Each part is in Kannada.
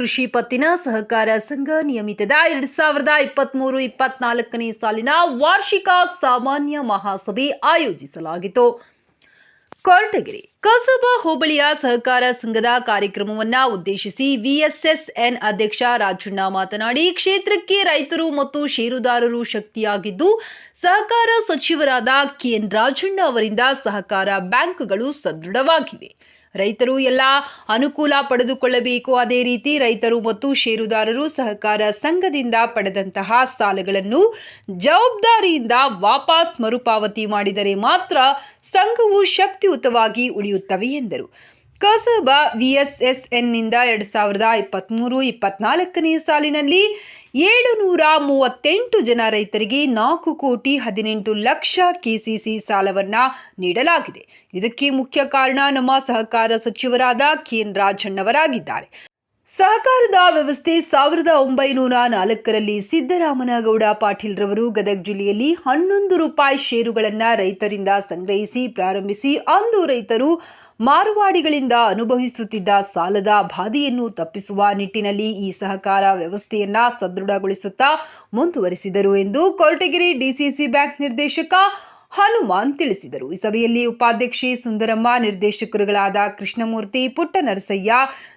ಕೃಷಿ ಪತ್ತಿನ ಸಹಕಾರ ಸಂಘ ನಿಯಮಿತದ ಎರಡ್ ಸಾವಿರದ ಇಪ್ಪತ್ತ್ಮೂರು ಇಪ್ಪತ್ನಾಲ್ಕನೇ ಸಾಲಿನ ವಾರ್ಷಿಕ ಸಾಮಾನ್ಯ ಮಹಾಸಭೆ ಆಯೋಜಿಸಲಾಗಿತ್ತು. ಕೊರಟಗೆರೆ ಕಸಬಾ ಹೋಬಳಿಯ ಸಹಕಾರ ಸಂಘದ ಕಾರ್ಯಕ್ರಮವನ್ನ ಉದ್ದೇಶಿಸಿ ವಿಎಸ್ಎಸ್ಎನ್ ಅಧ್ಯಕ್ಷ ರಾಜಣ್ಣ ಮಾತನಾಡಿ, ಕ್ಷೇತ್ರಕ್ಕೆ ರೈತರು ಮತ್ತು ಷೇರುದಾರರು ಶಕ್ತಿಯಾಗಿದ್ದು, ಸಹಕಾರ ಸಚಿವರಾದ ಕೆಎನ್ ರಾಜಣ್ಣ ಅವರಿಂದ ಸಹಕಾರ ಬ್ಯಾಂಕ್ಗಳು ಸದೃಢವಾಗಿವೆ. ರೈತರು ಎಲ್ಲ ಅನುಕೂಲ ಪಡೆದುಕೊಳ್ಳಬೇಕು. ಅದೇ ರೀತಿ ರೈತರು ಮತ್ತು ಷೇರುದಾರರು ಸಹಕಾರ ಸಂಘದಿಂದ ಪಡೆದಂತಹ ಸಾಲಗಳನ್ನು ಜವಾಬ್ದಾರಿಯಿಂದ ವಾಪಸ್ ಮರುಪಾವತಿ ಮಾಡಿದರೆ ಮಾತ್ರ ಸಂಘವು ಶಕ್ತಿಯುತವಾಗಿ ಉಳಿಯುತ್ತವೆ ಎಂದರು. ಕಸಬಾ ವಿಎಸ್ಎಸ್ಎನ್ನಿಂದ ಎರಡು ಸಾವಿರದ ಇಪ್ಪತ್ತ್ಮೂರು ಇಪ್ಪತ್ನಾಲ್ಕನೇ ಸಾಲಿನಲ್ಲಿ ಏಳು ನೂರ ಮೂವತ್ತೆಂಟು ಜನ ರೈತರಿಗೆ ನಾಲ್ಕು ಕೋಟಿ ಹದಿನೆಂಟು ಲಕ್ಷ ಕೆಸಿಸಿ ಸಾಲವನ್ನ ನೀಡಲಾಗಿದೆ. ಇದಕ್ಕೆ ಮುಖ್ಯ ಕಾರಣ ನಮ್ಮ ಸಹಕಾರ ಸಚಿವರಾದ ಕೆಎನ್ ರಾಜಣ್ಣವರಾಗಿದ್ದಾರೆ. ಸಹಕಾರದ ವ್ಯವಸ್ಥೆ ಸಾವಿರದ ಒಂಬೈನೂರ ನಾಲ್ಕರಲ್ಲಿ ಸಿದ್ದರಾಮನಗೌಡ ಪಾಟೀಲ್ ರವರು ಗದಗ ಜಿಲ್ಲೆಯಲ್ಲಿ ಹನ್ನೊಂದು ರೂಪಾಯಿ ಷೇರುಗಳನ್ನು ರೈತರಿಂದ ಸಂಗ್ರಹಿಸಿ ಪ್ರಾರಂಭಿಸಿ ಅಂದು ರೈತರು ಮಾರುವಾಡಿಗಳಿಂದ ಅನುಭವಿಸುತ್ತಿದ್ದ ಸಾಲದ ಬಾಧೆಯನ್ನು ತಪ್ಪಿಸುವ ನಿಟ್ಟಿನಲ್ಲಿ ಈ ಸಹಕಾರ ವ್ಯವಸ್ಥೆಯನ್ನ ಸದೃಢಗೊಳಿಸುತ್ತಾ ಮುಂದುವರಿಸಿದರು ಎಂದು ಕೊರಟಗೆರೆ ಡಿಸಿಸಿ ಬ್ಯಾಂಕ್ ನಿರ್ದೇಶಕ ಹನುಮಾನ್ ತಿಳಿಸಿದರು. ಈ ಸಭೆಯಲ್ಲಿ ಉಪಾಧ್ಯಕ್ಷೆ ಸುಂದರಮ್ಮ, ನಿರ್ದೇಶಕರುಗಳಾದ ಕೃಷ್ಣಮೂರ್ತಿ, ಪುಟ್ಟನರಸಯ್ಯ,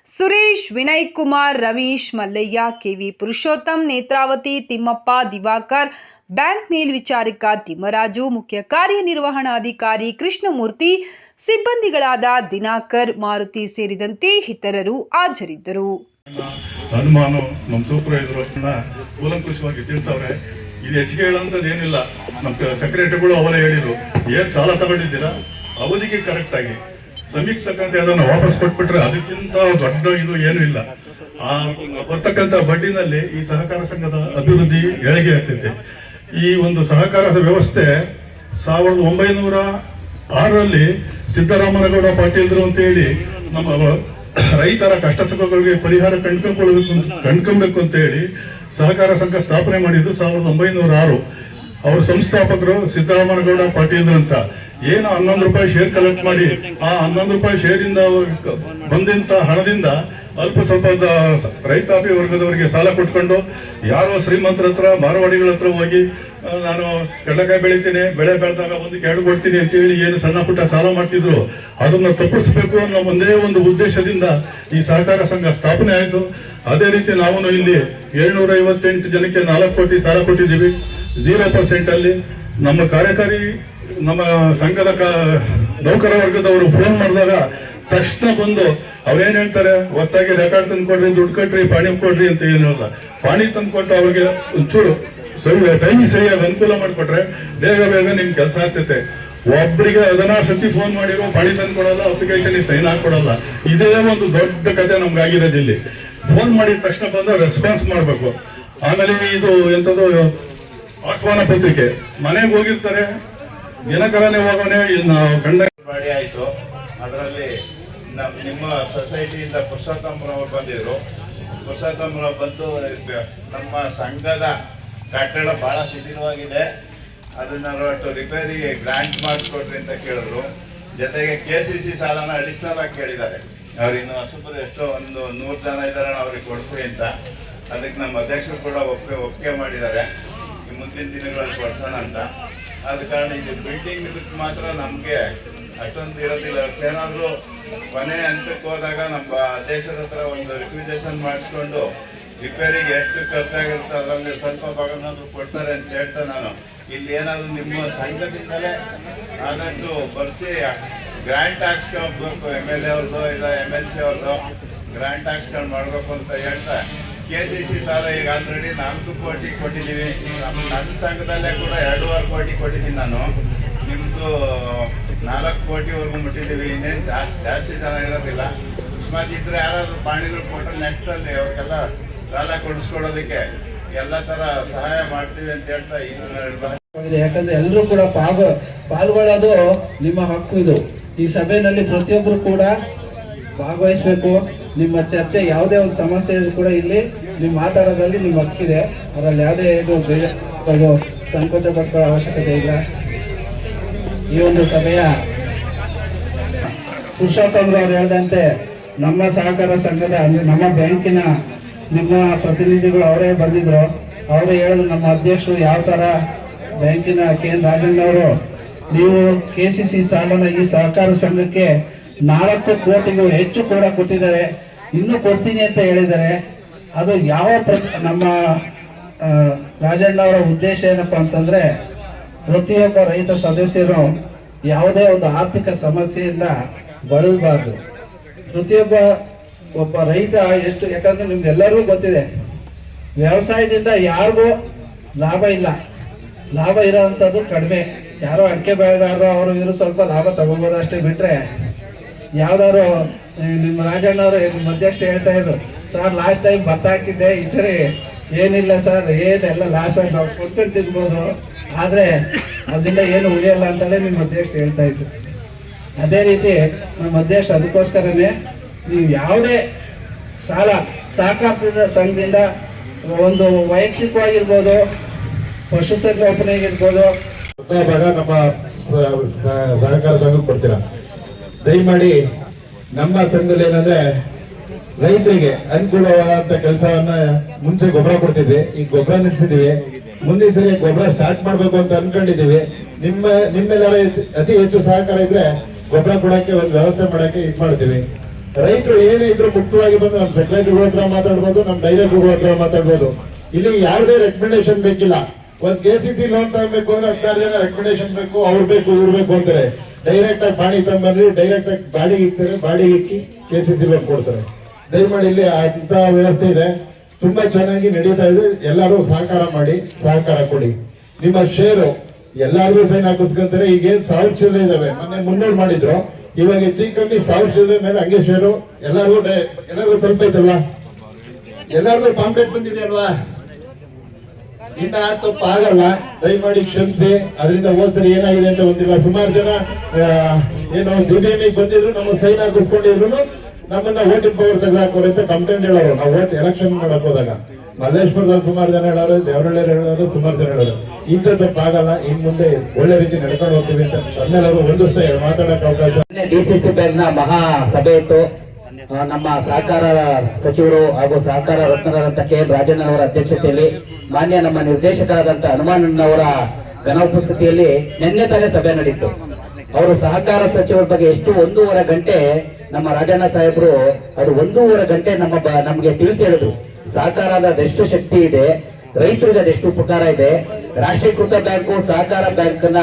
ಸುರೇಶ್ ವಿನಯ್ ಕುಮಾರ್ ರಮೇಶ್, ಮಲ್ಲಯ್ಯ, ಕೆವಿ ಪುರುಷೋತ್ತಮ್, ನೇತ್ರಾವತಿ, ತಿಮ್ಮಪ್ಪ, ದಿವಾಕರ್, ಬ್ಯಾಂಕ್ ಮೇಲ್ವಿಚಾರಕ ತಿಮ್ಮರಾಜು, ಮುಖ್ಯ ಕಾರ್ಯನಿರ್ವಹಣಾಧಿಕಾರಿ ಕೃಷ್ಣಮೂರ್ತಿ ಸಿಬ್ಬಂದಿಗಳಾದ ದಿನಾಕರ್, ಮಾರುತಿ ಸೇರಿದಂತೆ ಇತರರು ಹಾಜರಿದ್ದರು. ಹನುಮಾನು ನಮ್ಮ ಸೂಪರ್ವೈಸರ್ ಕೂಲಂಕುಷವಾಗಿ ತಿಳಿಸವ್ರೆ. ಇದು ಹೆಚ್ಚಿಗೆ ಹೇಳುವಂಥದ್ದು ಏನಿಲ್ಲ. ನಮ್ಮ ಸೆಕ್ರೆಟರಿಗಳು ಅವರೇ ಹೇಳಿದ್ರು. ಏನು ಸಾಲ ತಗೊಂಡಿದ್ದೀರಾ? ಅವಧಿಗೆ ಕರೆಕ್ಟಾಗಿ ಸಮೀಕ್ ತಕ್ಕಂತೆ ಅದನ್ನು ವಾಪಸ್ ಕೊಟ್ಬಿಟ್ರೆ ಅದಕ್ಕಿಂತ ದೊಡ್ಡ ಇದು ಏನು ಇಲ್ಲ. ಆ ಬರ್ತಕ್ಕಂಥ ಬಡ್ಡಿನಲ್ಲಿ ಈ ಸಹಕಾರ ಸಂಘದ ಅಭಿವೃದ್ಧಿ ಏಳಿಗೆ ಆಗ್ತೈತೆ. ಈ ಒಂದು ಸಹಕಾರ ವ್ಯವಸ್ಥೆ ಸಾವಿರದ ಒಂಬೈನೂರ ಆರರಲ್ಲಿ ಸಿದ್ದರಾಮನಗೌಡ ಪಾಟೀಲ್ರು ಅಂತ ಹೇಳಿ ನಮ್ಮ ರೈತರ ಕಷ್ಟ ಸುಖಗಳಿಗೆ ಪರಿಹಾರ ಕಂಡ್ಕೊಳ್ಬೇಕು ಕಂಡ್ಕೊಬೇಕು ಅಂತ ಹೇಳಿ ಸಹಕಾರ ಸಂಘ ಸ್ಥಾಪನೆ ಮಾಡಿದ್ದು ಸಾವಿರದ ಒಂಬೈನೂರ ಆರು. ಅವ್ರ ಸಂಸ್ಥಾಪಕರು ಸಿದ್ದರಾಮನಗೌಡ ಪಾಟೀಲ್ರು ಅಂತ. ಏನು ಹನ್ನೊಂದು ರೂಪಾಯಿ ಶೇರ್ ಕಲೆಕ್ಟ್ ಮಾಡಿ ಆ ಹನ್ನೊಂದು ರೂಪಾಯಿ ಶೇರಿಂದ ಬಂದಂತ ಹಣದಿಂದ ಅಲ್ಪ ಸ್ವಲ್ಪ ರೈತಾಪಿ ವರ್ಗದವರಿಗೆ ಸಾಲ ಕೊಟ್ಕೊಂಡು ಯಾರೋ ಶ್ರೀಮಂತರ ಹತ್ರ, ಮಾರವಾಡಿಗಳ ಹತ್ರ ಹೋಗಿ ನಾನು ಕಡಲೆಕಾಯಿ ಬೆಳಿತೀನಿ, ಬೆಳೆ ಬೆಳೆದಾಗ ಒಂದು ಎರಡು ಕೊಡ್ತೀನಿ ಅಂತ ಹೇಳಿ ಏನು ಸಣ್ಣ ಪುಟ್ಟ ಸಾಲ ಮಾಡ್ತಿದ್ರು, ಅದನ್ನು ತಪ್ಪಿಸ್ಬೇಕು ಅನ್ನೋ ಒಂದೇ ಒಂದು ಉದ್ದೇಶದಿಂದ ಈ ಸಹಕಾರ ಸಂಘ ಸ್ಥಾಪನೆ ಆಯಿತು. ಅದೇ ರೀತಿ ನಾವು ಇಲ್ಲಿ ಏಳ್ನೂರ ಐವತ್ತೆಂಟು ಜನಕ್ಕೆ ನಾಲ್ಕು ಕೋಟಿ ಸಾಲ ಕೊಟ್ಟಿದ್ದೀವಿ. ಜೀರೋ ಪರ್ಸೆಂಟಲ್ಲಿ ನಮ್ಮ ಕಾರ್ಯಕಾರಿ, ನಮ್ಮ ಸಂಘದ ನೌಕರ ವರ್ಗದವರು ಫೋನ್ ಮಾಡಿದಾಗ ತಕ್ಷಣ ಬಂದು, ಅವ್ರೇನ್ ಹೇಳ್ತಾರೆ? ಹೊಸದಾಗಿ ರೆಕಾರ್ಡ್ ತಂದು ಕೊಡ್ರಿ ದುಡ್ಡು ಕಟ್ರಿ, ಪಾಣಿ ಕೊಡ್ರಿ ಅಂತ ಏನು ಅಲ್ಲ ಪಾಣಿ ತಂದು ಕೊಟ್ಟು ಅವ್ರಿಗೆ ಒಂಚೂರು ಸರಿ ಟೈಮಿಗೆ ಸರಿಯಾಗಿ ಅನುಕೂಲ ಮಾಡಿಕೊಟ್ರೆ ಬೇಗ ಬೇಗ ನಿಮ್ ಕೆಲಸ ಆಗ್ತೈತೆ. ಒಬ್ಬರಿಗೆ ಅದನ್ನ ಸತಿ ಫೋನ್ ಮಾಡಿರೋ ಪಾಣಿ ತಂದು ಕೊಡಲ್ಲ ಅಪ್ಲಿಕೇಶನ್ ಸೈನ್ ಹಾಕೊಡಲ್ಲ. ಇದೇ ಒಂದು ದೊಡ್ಡ ಕತೆ ನಮ್ಗೆ ಆಗಿರೋದಿಲ್ಲಿ ಫೋನ್ ಮಾಡಿದ ತಕ್ಷಣ ಬಂದು ರೆಸ್ಪಾನ್ಸ್ ಮಾಡ್ಬೇಕು. ಆಮೇಲೆ ಇದು ಎಂತದ್ದು ಆಹ್ವಾನ ಪತ್ರಿಕೆ. ಮನೆಗೆ ಹೋಗಿರ್ತಾರೆ. ದಿನಕರನೇ ಹೋಗೋಣ ಗಂಡ ಮಾಡಿ ಆಯಿತು. ಅದರಲ್ಲಿ ನಮ್ಮ ಸೊಸೈಟಿಯಿಂದ ಪುರುಷೋತ್ತಮರವರು ಬಂದಿದ್ರು. ಪುರುಷೋತ್ತಮರವರು ಬಂದು ನಮ್ಮ ಸಂಘದ ಕಟ್ಟಡ ಭಾಳ ಶಿಥಿಲವಾಗಿದೆ. ಅದನ್ನ ಒಟ್ಟು ರಿಪೇರಿ ಗ್ರಾಂಟ್ ಮಾಡಿಸ್ಕೊಡ್ರಿ ಅಂತ ಕೇಳಿದ್ರು. ಜೊತೆಗೆ ಕೆ ಸಿ ಸಿ ಸಾಲನ ಅಡಿಷನಲ್ ಆಗಿ ಕೇಳಿದ್ದಾರೆ. ಅವ್ರು ಇನ್ನು ಎಷ್ಟೋ ಒಂದು ನೂರು ಜನ ಇದ್ದಾರೆ ಅವ್ರಿಗೆ ಕೊಡ್ಸ್ರಿ ಅಂತ. ಅದಕ್ಕೆ ನಮ್ಮ ಅಧ್ಯಕ್ಷರು ಕೂಡ ಒಪ್ಪಿ, ಒಪ್ಪಿಗೆ ಮಾಡಿದ್ದಾರೆ. ಮುಂದಿನ ದಿನಗಳಲ್ಲಿ ಕೊಡ್ಸೋಣ ಅಂತ. ಆದ ಕಾರಣ ಇದು ಬಿಲ್ಡಿಂಗ್ ಮಾತ್ರ ನಮಗೆ ಅಷ್ಟೊಂದು ಇರೋದಿಲ್ಲ. ಏನಾದರೂ ಕೊನೆ ಹಂತಕ್ಕೆ ಹೋದಾಗ ನಮ್ಮ ದೇಶದ ಹತ್ರ ಒಂದು ರಿಕ್ವಿಜೇಷನ್ ಮಾಡಿಸ್ಕೊಂಡು ರಿಪೇರಿಗೆ ಎಷ್ಟು ಖರ್ಚಾಗಿರುತ್ತೆ, ಅದರಲ್ಲಿ ಸ್ವಲ್ಪ ಭಾಗನಾದರೂ ಕೊಡ್ತಾರೆ ಅಂತ ಹೇಳ್ತಾ ನಾನು. ಇಲ್ಲಿ ಏನಾದರೂ ನಿಮ್ಮ ಸಂಘದಿಂದಲೇ ಆದಷ್ಟು ಬರೆಸಿ ಗ್ರ್ಯಾಂಡ್ ಹಾಕ್ಸ್ಕೊಳ್ಬೇಕು ಎಂ ಎಲ್ ಎ ಅವ್ರದ್ದು ಇಲ್ಲ ಎಂ ಎಲ್ ಸಿ ಅವ್ರದ್ದು ಗ್ರ್ಯಾಂಡ್ ಹಾಕ್ಸ್ಕೊಂಡು ಮಾಡಬೇಕು ಅಂತ ಹೇಳ್ತಾ. ಕೆ ಸಿ ಸಿ ಸಾಲ ಈಗ ಆಲ್ರೆಡಿ ನಾಲ್ಕು ಕೋಟಿ ಕೊಟ್ಟಿದ್ದೀವಿ. ನಮ್ಮ ನನ್ನ ಸಂಘದಲ್ಲೇ ಕೂಡ ಎರಡೂವರೆ ಕೋಟಿ ಕೊಟ್ಟಿದ್ದೀನಿ ನಾನು. ನಿಮ್ಮದು ನಾಲ್ಕು ಕೋಟಿವರೆಗೂ ಮುಟ್ಟಿದ್ದೀವಿ. ಇನ್ನೇನು ಜಾಸ್ತಿ ಜಾಸ್ತಿ ಜನ ಇರೋದಿಲ್ಲ. ಅಕಸ್ಮಾತ್ ಇದ್ರೆ ಯಾರಾದರೂ ಪ್ರಾಣಿಗಳು ಕೊಟ್ಟರೆ ನೆಟ್ಟಲ್ಲಿ ಅವ್ರಿಗೆಲ್ಲ ಸಾಲ ಕೊಡಿಸ್ಕೊಡೋದಕ್ಕೆ ಎಲ್ಲ ಥರ ಸಹಾಯ ಮಾಡ್ತೀವಿ ಅಂತ ಹೇಳ್ತಾ ಇದೆ ಯಾಕಂದ್ರೆ ಎಲ್ಲರೂ ಕೂಡ ಪಾಗ, ಪಾಲ್ಗೊಳ್ಳೋದು ನಿಮ್ಮ ಹಕ್ಕು ಇದು. ಈ ಸಭೆಯಲ್ಲಿ ಪ್ರತಿಯೊಬ್ಬರು ಕೂಡ ಭಾಗವಹಿಸಬೇಕು. ನಿಮ್ಮ ಚರ್ಚೆ ಯಾವುದೇ ಒಂದು ಸಮಸ್ಯೆ ಕೂಡ ಇಲ್ಲಿ ನೀವು ಮಾತಾಡೋದ್ರಲ್ಲಿ ನಿಮ್ಮ ಹಕ್ಕಿದೆ. ಅದರಲ್ಲಿ ಯಾವುದೇ ಇದು ಸಂಕೋಚ ಪಡ್ಕೊಳ್ಳೋ ಅವಶ್ಯಕತೆ ಇಲ್ಲ. ಈ ಒಂದು ಸಭೆಯ ಪುರುಷೋತ್ತಮ ಅವರು ಹೇಳಿದಂತೆ ನಮ್ಮ ಸಹಕಾರ ಸಂಘದ ಅಂದರೆ ನಮ್ಮ ಬ್ಯಾಂಕಿನ ನಿಮ್ಮ ಪ್ರತಿನಿಧಿಗಳು ಅವರೇ ಬಂದಿದ್ರು. ಅವರೇ ಹೇಳಿದ್ರು ನಮ್ಮ ಅಧ್ಯಕ್ಷರು ಯಾವ ಥರ ಬ್ಯಾಂಕಿನ ಕೆ ಎನ್ ರಾಜಣ್ಣವರು ನೀವು ಕೆ ಸಿ ಸಿ ಸಾಲನ ಈ ಸಹಕಾರ ಸಂಘಕ್ಕೆ ನಾಲ್ಕು ಕೋಟಿಗೂ ಹೆಚ್ಚು ಕೂಡ ಕೊಟ್ಟಿದ್ದಾರೆ. ಇನ್ನೂ ಕೊಡ್ತೀನಿ ಅಂತ ಹೇಳಿದ್ದಾರೆ. ಅದು ಯಾವ ಪ್ರ ನಮ್ಮ ರಾಜಣ್ಣ ರಾಜಣ್ಣವರ ಉದ್ದೇಶ ಏನಪ್ಪ ಅಂತಂದ್ರೆ ಪ್ರತಿಯೊಬ್ಬ ರೈತ ಸದಸ್ಯರು ಯಾವುದೇ ಒಂದು ಆರ್ಥಿಕ ಸಮಸ್ಯೆಯಿಂದ ಬಳಲಬಾರ್ದು ಪ್ರತಿಯೊಬ್ಬ ಒಬ್ಬ ರೈತ ಎಷ್ಟು, ಯಾಕಂದ್ರೆ ನಿಮ್ಗೆಲ್ಲರಿಗೂ ಗೊತ್ತಿದೆ, ವ್ಯವಸಾಯದಿಂದ ಯಾರಿಗೂ ಲಾಭ ಇಲ್ಲ. ಲಾಭ ಇರೋವಂಥದ್ದು ಕಡಿಮೆ. ಯಾರೋ ಅಡಿಕೆ ಬೆಳೆಗಾರರು ಅವರು ಇವರು ಸ್ವಲ್ಪ ಲಾಭ ತಗೋಬೋದು ಅಷ್ಟೇ ಬಿಟ್ಟರೆ ಯಾವ್ದಾದ್ರು ನಿಮ್ಮ ರಾಜಣ್ಣವರು ನಿಮ್ಮ ಅಧ್ಯಕ್ಷ ಹೇಳ್ತಾ ಇದ್ರು, ಸರ್ ಲಾಸ್ಟ್ ಟೈಮ್ ಭತ್ತ ಹಾಕಿದ್ದೆ, ಈ ಸರಿ ಏನಿಲ್ಲ ಸರ್, ಏನೆಲ್ಲ ಲಾಸ್ ಆಗಿ ನಾವು ಕೊಟ್ಕೊಂಡು ತಿನ್ಬೋದು. ಆದರೆ ಅದರಿಂದ ಏನು ಉಳಿಯಲ್ಲ ಅಂತಲೇ ನಿಮ್ಮ ಅಧ್ಯಕ್ಷ ಹೇಳ್ತಾ ಇದ್ರು. ಅದೇ ರೀತಿ ನಮ್ಮ ಅಧ್ಯಕ್ಷ ಅದಕ್ಕೋಸ್ಕರನೇ ನೀವು ಯಾವುದೇ ಸಾಲ ಸಹಕಾರ ಸಂಘದಿಂದ ಒಂದು ವೈಯಕ್ತಿಕವಾಗಿರ್ಬೋದು ಪಶುಸಂಗೋಪನೆಗಿರ್ಬೋದು ಭಾಗ ನಮ್ಮ ಸಹಕಾರ ಸಂಘಕ್ಕೆ ಕೊಡ್ತೀರಾ? ದಯಮಾಡಿ ನಮ್ಮ ಸಂಘದಲ್ಲಿ ಏನಂದ್ರೆ ರೈತರಿಗೆ ಅನುಕೂಲವಾದಂತ ಕೆಲಸವನ್ನ ಮುಂಚೆ ಗೊಬ್ಬರ ಕೊಡ್ತಿದ್ವಿ, ಈಗ ಗೊಬ್ಬರ ನಿಲ್ಸಿದೀವಿ. ಮುಂದಿನ ಸಲ ಗೊಬ್ಬರ ಸ್ಟಾರ್ಟ್ ಮಾಡ್ಬೇಕು ಅಂತ ಅನ್ಕೊಂಡಿದೀವಿ. ನಿಮ್ಮ, ನಿಮ್ಮೆಲ್ಲರ ಅತಿ- ಹೆಚ್ಚು ಸಹಕಾರ ಇದ್ರೆ ಗೊಬ್ಬರ ಕೊಡಕ್ಕೆ ಒಂದು ವ್ಯವಸ್ಥೆ ಮಾಡಕ್ಕೆ ಇದು ಮಾಡ್ತೀವಿ. ರೈತರು ಏನೇ ಇದ್ರು ಮುಕ್ತವಾಗಿ ಬಂದು ನಮ್ಮ ಸೆಕ್ರೆಟರಿಗಳ ಹತ್ರ ಮಾತಾಡ್ಬೋದು, ನಮ್ಮ ಡೈರೆಕ್ಟರ್ಗಳ ಹತ್ರ ಮಾತಾಡ್ಬೋದು. ಇಲ್ಲಿ ಯಾವುದೇ ರೆಕಮೆಂಡೇಶನ್ ಬೇಕಿಲ್ಲ. ಒಂದ್ ಕೆ ಸಿ ಸಿ ಲೋನ್ ತಗೊಬೇಕು ಅಂದ್ರೆ ಹತ್ತಾರು ಜನ ರೆಕಮೆಂಡೇಶನ್ ಬೇಕು, ಅವ್ರು ಬೇಕು, ಇವ್ರು ಬೇಕು ಅಂತಾರೆ. ಡೈರೆಕ್ಟ್ ಆಗಿ ಬಾಡಿ ತಗೊಂಡ್ಬಂದ್ರೆ ಡೈರೆಕ್ಟ್ ಆಗಿ ಬಾಡಿಗೆ ಇಕ್ತಾರೆ, ಬಾಡಿಗೆ ಇಕ್ಕಿ ಕೆ ಸಿ ಸಿ ಲೋನ್ ಕೊಡ್ತಾರೆ. ದಯಮಾಡಿ ಇಲ್ಲಿ ಅಂತ ವ್ಯವಸ್ಥೆ ಇದೆ. ತುಂಬಾ ಚೆನ್ನಾಗಿ ನಡೀತಾ ಇದೆ. ಎಲ್ಲರೂ ಸಹಕಾರ ಮಾಡಿ, ಸಹಕಾರ ಕೊಡಿ. ನಿಮ್ಮ ಶೇರು ಎಲ್ಲಾರ್ಗೂ ಸೈನ್ ಹಾಕಿಸ್ಕೊಂತಾರೆ. ಈಗ ಸಾವಿರ ಚಿಲ್ಲರೆ ಇದಾವೆ? ಮೊನ್ನೆ ಮುನ್ನೂರು ಮಾಡಿದ್ರು. ಇವಾಗ ಹೆಚ್ಚಿನ ಸಾವಿರ ಚಿಲ್ಲರೆ ಮೇಲೆ ಹಂಗೆ ಶೇರು ಎಲ್ಲರಿಗೂ ಎಲ್ಲರಿಗೂ ತಲುಪೈತಲ್ವಾ? ಎಲ್ಲರಿಗೂ ಪಾಂಪ್ಲೆಟ್ ಬಂದಿದೆ ಅಲ್ವಾ ಇನ್ನ ತಪ್ಪು ಆಗಲ್ಲ. ದಯಮಾಡಿ ಕ್ಷಮಿಸಿ. ಅದರಿಂದ ಹೋದ್ಸರಿ ಏನಾಗಿದೆ ಅಂತ ಗೊತ್ತಿಲ್ಲ. ಸುಮಾರು ಜನ ಏನು ಜೆಡಿಎಂ ಬಂದಿದ್ರು. ನಮ್ಮ ಸೈನ್ ಹಾಕಿಸ್ಕೊಂಡಿದ್ರು. ನಮ್ಮನ್ನ ವೋಟಿಂಗ್ ಪವರ್ ತೆಗೆದಾಕೋರು ಅಂತ ಕಂಪ್ಲೇಂಟ್ ಹೇಳೋರು. ನಾವು ಓಟ್ ಎಲೆಕ್ಷನ್ ಮಾಡಕ್ ಹೋದಾಗ. ಮಲ್ಲೇಶ್ವರದಲ್ಲಿ ಸುಮಾರು ಜನ ಹೇಳೋರು ದೇವರಳ್ಳಿ ಹೇಳೋರು, ಸುಮಾರು ಜನ ಹೇಳೋರು. ಇಂಥ ತಪ್ಪಾಗಲ್ಲ ಇನ್ ಮುಂದೆ ಒಳ್ಳೆ ರೀತಿ ನಡ್ಕೊಂಡು ಹೋಗ್ತೀವಿ ಅಂತ ತಮ್ಮೆಲ್ಲರೂ ಒಂದಿಸ್ತಾ ಮಾತಾಡಕ್ ಅವಕಾಶ. ಡಿಸಿಸಿ ಬ್ಯಾಂಕ್ನ ಮಹಾ ಸಭೆ ಇತ್ತು ನಮ್ಮ ಸಹಕಾರ ಸಚಿವರು ಹಾಗೂ ಸಹಕಾರ ರತ್ನರಾದಂತ ಕೆ ಎನ್ ರಾಜಣ್ಣನವರ ಅಧ್ಯಕ್ಷತೆಯಲ್ಲಿ ಮಾನ್ಯ ನಮ್ಮ ನಿರ್ದೇಶಕರಾದಂತ ಹನುಮಾನಣ್ಣವರ ಉಪಸ್ಥಿತಿಯಲ್ಲಿ ನಿನ್ನೆ ತಾನೇ ಸಭೆ ನಡೀತು. ಅವರು ಸಹಕಾರ ಸಚಿವರ ಬಗ್ಗೆ ಎಷ್ಟು ಒಂದೂವರೆ ಗಂಟೆ ನಮ್ಮ ರಾಜಣ್ಣ ಸಾಹೇಬರು ಅದು ಒಂದೂವರೆ ಗಂಟೆ ನಮ್ಮ ನಮಗೆ ತಿಳಿಸಿ ಹೇಳಿದ್ರು. ಸಹಕಾರದ ಅದೆಷ್ಟು ಶಕ್ತಿ ಇದೆ, ರೈತರಿಗೆ ಅದೆಷ್ಟು ಉಪಕಾರ ಇದೆ, ರಾಷ್ಟ್ರೀಕೃತ ಬ್ಯಾಂಕು, ಸಹಕಾರ ಬ್ಯಾಂಕ್ನ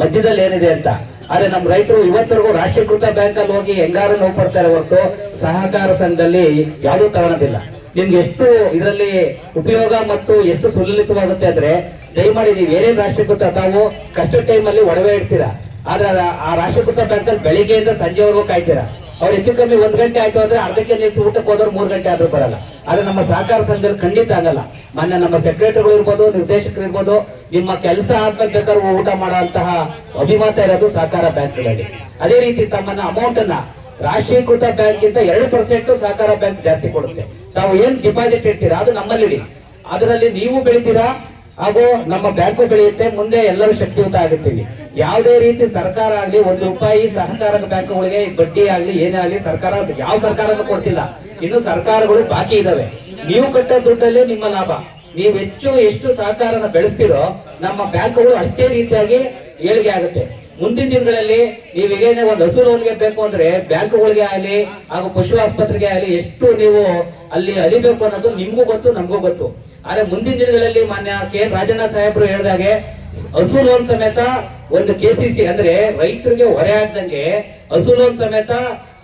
ಮಧ್ಯದಲ್ಲಿ ಏನಿದೆ ಅಂತ. ಆದ್ರೆ ನಮ್ಮ ರೈತರು ಇವತ್ತರೆಗೂ ರಾಷ್ಟ್ರೀಕೃತ ಬ್ಯಾಂಕ್ ಅಲ್ಲಿ ಹೋಗಿ ಹೆಂಗಾರು ನೋವು ಪಡ್ತಾರೆ ಹೊರತು ಸಹಕಾರ ಸಂಘದಲ್ಲಿ ಯಾವುದೂ ತಗೊಳೋದಿಲ್ಲ. ನಿಮ್ಗೆ ಎಷ್ಟು ಇದರಲ್ಲಿ ಉಪಯೋಗ ಮತ್ತು ಎಷ್ಟು ಸುಲಲಿತವಾಗುತ್ತೆ ಅಂದ್ರೆ, ದಯಮಾಡಿ ನೀವು ಏನೇನು ರಾಷ್ಟ್ರೀಕೃತ ತಾವು ಕಷ್ಟ ಟೈಮಲ್ಲಿ ಒಡವೆ ಇಡ್ತೀರಾ? ಆದ್ರೆ ಆ- ರಾಷ್ಟ್ರಕೃತ ರಾಷ್ಟ್ರೀಕೃತ ಬ್ಯಾಂಕ್ ಅಲ್ಲಿ ಬೆಳಿಗ್ಗೆಯಿಂದ ಸಂಜೆವರೆಗೂ ಕಾಯ್ತೀರಾ? ಅವ್ರು ಹೆಚ್ಚು ಕಮ್ಮಿ ಒಂದ್ ಗಂಟೆ ಆಯ್ತು ಅಂದ್ರೆ ಅರ್ಧಕ್ಕೆ ನಿಲ್ಸಿ ಊಟಕ್ಕೆ ಹೋದವ್ರು ಮೂರ್ ಗಂಟೆ ಆದ್ರೂ ಬರಲ್ಲ. ಆದ್ರೆ ನಮ್ಮ ಸಹಕಾರ ಸಂಘದಲ್ಲಿ ಖಂಡಿತ ಆಗಲ್ಲ. ಮೊನ್ನೆ ನಮ್ಮ ಸೆಕ್ರೆಟರಿಗಳು ಇರ್ಬೋದು, ನಿರ್ದೇಶಕರು ಇರ್ಬೋದು, ನಿಮ್ಮ ಕೆಲಸ ಆದ್ಮೇಲೆ ಊಟ ಮಾಡುವಂತಹ ಅಭಿಮತ ಇರೋದು ಸಹಕಾರ ಬ್ಯಾಂಕ್ಗಳಲ್ಲಿ. ಅದೇ ರೀತಿ ತಮ್ಮನ್ನ ಅಮೌಂಟ್ ಅನ್ನ ರಾಷ್ಟ್ರೀಕೃತ ಬ್ಯಾಂಕ್ ಇಂದ ಎರಡು ಪರ್ಸೆಂಟ್ ಸಹಕಾರ ಬ್ಯಾಂಕ್ ಜಾಸ್ತಿ ಕೊಡುತ್ತೆ. ತಾವು ಏನ್ ಡಿಪಾಸಿಟ್ ಇಡ್ತೀರಾ? ಅದು ನಮ್ಮಲ್ಲಿ ಅದರಲ್ಲಿ ನೀವು ಬೆಳಿತೀರಾ? ಹಾಗೂ ನಮ್ಮ ಬ್ಯಾಂಕು ಬೆಳೆಯುತ್ತೆ ಮುಂದೆ ಎಲ್ಲರೂ ಶಕ್ತಿಯುತ ಆಗುತ್ತೀವಿ ಯಾವುದೇ ರೀತಿ ಸರ್ಕಾರ ಆಗಲಿ, ಒಂದು ರೂಪಾಯಿ ಸಹಕಾರ ಬ್ಯಾಂಕುಗಳಿಗೆ ಬಡ್ಡಿ ಆಗಲಿ, ಏನೇ ಆಗಲಿ, ಸರ್ಕಾರ ಯಾವ ಸರ್ಕಾರನೂ ಕೊಡ್ತಿಲ್ಲ. ಇನ್ನು ಸರ್ಕಾರಗಳು ಬಾಕಿ ಇದಾವೆ. ನೀವು ಕಟ್ಟೋ ದುಡ್ಡಲ್ಲೇ ನಿಮ್ಮ ಲಾಭ. ನೀವು ಹೆಚ್ಚು ಎಷ್ಟು ಸಹಕಾರನ ಬೆಳೆಸ್ತಿರೋ ನಮ್ಮ ಬ್ಯಾಂಕುಗಳು ಅಷ್ಟೇ ರೀತಿಯಾಗಿ ಏಳಿಗೆ ಆಗುತ್ತೆ. ಮುಂದಿನ ದಿನಗಳಲ್ಲಿ ನೀವು ಈಗೇನೆ ಒಂದು ಹಸು ಲೋನ್ಗೆ ಬೇಕು ಅಂದ್ರೆ ಬ್ಯಾಂಕ್ಗಳಿಗೆ ಆಗಲಿ ಹಾಗೂ ಪಶು ಆಸ್ಪತ್ರೆಗೆ ಆಗಲಿ ಎಷ್ಟು ನೀವು ಅಲ್ಲಿ ಅಲಿಬೇಕು ಅನ್ನೋದು ನಿಮ್ಗೂ ಗೊತ್ತು, ನಮಗೂ ಗೊತ್ತು. ಆದ್ರೆ ಮುಂದಿನ ದಿನಗಳಲ್ಲಿ ಮಾನ್ಯ ಕೆ ರಾಜಣ್ಣ ಸಾಹೇಬರು ಹೇಳಿದಾಗೆ, ಹಸು ಲೋನ್ ಸಮೇತ ಒಂದು ಕೆಸಿಸಿ ಅಂದ್ರೆ ರೈತರಿಗೆ ಹೊರೆ ಆಗ್ದಂಗೆ ಹಸು ಲೋನ್ ಸಮೇತ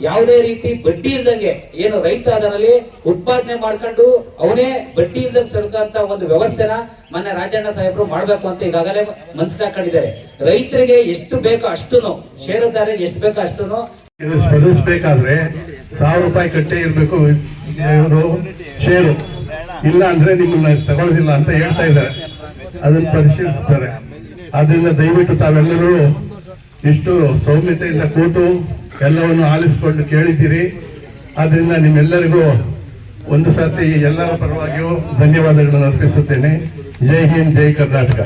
ಯಾವುದೇ ರೀತಿ ಬಡ್ಡಿ ಇಲ್ದಂಗೆ ಏನು ರೈತ ಅದರಲ್ಲಿ ಉತ್ಪಾದನೆ ಮಾಡ್ಕೊಂಡು ಅವನೇ ಬಡ್ಡಿ ಇಲ್ದಂಗೆ ಸರ್ಕಂತ ಒಂದು ವ್ಯವಸ್ಥೆನ ಮೊನ್ನೆ ರಾಜಣ್ಣ ಸಾಹೇಬರು ಮಾಡ್ಬೇಕು ಅಂತ ಈಗಾಗಲೇ ಮನ್ಸಿಗೆ ಕಂಡಿದ್ದಾರೆ ರೈತರಿಗೆ ಎಷ್ಟು ಬೇಕೋ ಅಷ್ಟುನು ಷೇರುದಾರ ಎಷ್ಟು ಬೇಕೋ ಅಷ್ಟು ಇದು ಸ್ಪರ್ಧಿಸ್ಬೇಕಾದ್ರೆ ಸಾವಿರ ರೂಪಾಯಿ ಕಟ್ಟೆ ಇರಬೇಕು. ಷೇರು ಇಲ್ಲ ಅಂದ್ರೆ ನಿಮ್ಮನ್ನ ತಗೊಳ್ಳೋದಿಲ್ಲ ಅಂತ ಹೇಳ್ತಾ ಇದ್ದಾರೆ. ಅದನ್ನ ಪರಿಶೀಲಿಸ್ತಾರೆ. ಆದ್ರಿಂದ ದಯವಿಟ್ಟು ತಾವೆಲ್ಲರೂ ಇಷ್ಟು ಸೌಮ್ಯತೆಯಿಂದ ಕೂತು ಎಲ್ಲವನ್ನು ಆಲಿಸ್ಕೊಂಡು ಕೇಳಿದ್ದೀರಿ. ಆದ್ದರಿಂದ ನಿಮ್ಮೆಲ್ಲರಿಗೂ ಒಂದು ಸರ್ತಿ ಎಲ್ಲರ ಪರವಾಗಿಯೂ ಧನ್ಯವಾದಗಳನ್ನು ಅರ್ಪಿಸುತ್ತೇನೆ. ಜೈ ಹಿಂದ್, ಜೈ ಕರ್ನಾಟಕ.